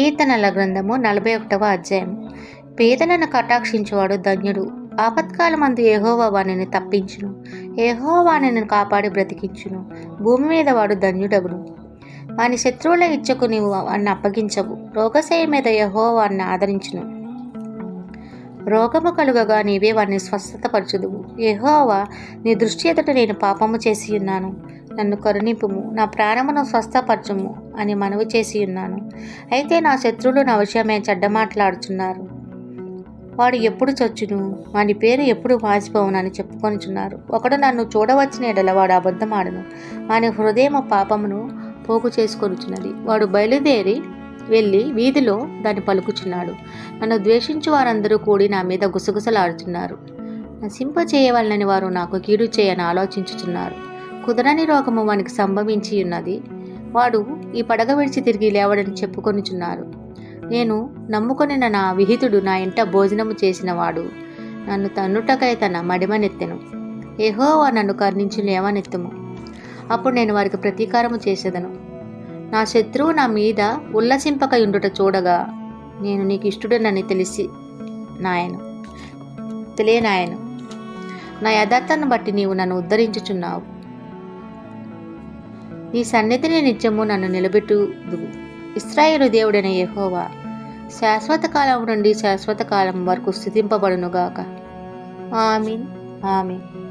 కీర్తనల గ్రంథము నలభై ఒకటవ అధ్యాయం. పేదలను కటాక్షించువాడు ధన్యుడు. ఆపత్కాలమందు ఏహోవా వాణిని తప్పించును. ఏహోవాణిని కాపాడి బ్రతికించును. భూమి మీద వాడు ధన్యుడగును. వాని శత్రువుల ఇచ్చకు నీవు వాడిని అప్పగించవు. రోగశయ మీద యెహోవా ఆదరించును. రోగము కలుగగా నీవే వాడిని స్వస్థతపరచుదువు. యెహోవా నీ దృష్టి ఎదుట నేను పాపము చేసి ఉన్నాను. నన్ను కరుణింపుము నా ప్రాణమును స్వస్థపరచుము అని మనవి చేసి ఉన్నాను. అయితే నా శత్రువులు నా విషయమే చెడ్డ మాట్లాడుచున్నారు. వాడు ఎప్పుడు చచ్చును? వాని పేరు ఎప్పుడు వాసిపోవునని చెప్పుకొనిచున్నారు. ఒకడు నన్ను చూడవచ్చిన ఎడల వాడు అబద్ధమాడను. వాని హృదయం పాపమును పోగు చేసుకొనుచున్నది. వాడు బయలుదేరి వెళ్ళి వీధిలో దాన్ని పలుకుచున్నాడు. నన్ను ద్వేషించు వారందరూ కూడి నా మీద గుసగుసలాడుచున్నారు. నశింప చేయవలనని వారు నాకు కీడు చేయని ఆలోచించుచున్నారు. కుదరని రోగము వానికి సంభవించి ఉన్నది. వాడు ఈ పడగ విడిచి తిరిగి లేవడని చెప్పుకొనిచున్నారు. నేను నమ్ముకొని నా విహితుడు నా ఇంట భోజనము చేసినవాడు. నన్ను తన్నుటకై తన మడిమనెత్తెను. ఏహోవా నన్ను కర్ణించి లేవనెత్తము. అప్పుడు నేను వారికి ప్రతీకారము చేసేదను. నా శత్రువు నా మీద ఉల్లసింపక ఉండుట చూడగా నేను నీకు ఇష్టడునని తెలిసి నాయను తెలియనాయను. నా యథార్థాన్ని బట్టి నీవు నన్ను ఉద్ధరించుచున్నావు. నీ సన్నిధిని నిత్యము నన్ను నిలబెట్టుదు ఇస్రాయేలు దేవుడైన యెహోవా శాశ్వత కాలం నుండి శాశ్వత కాలం వరకు స్థుతింపబడునుగాక. ఆమీన్. ఆమీన్.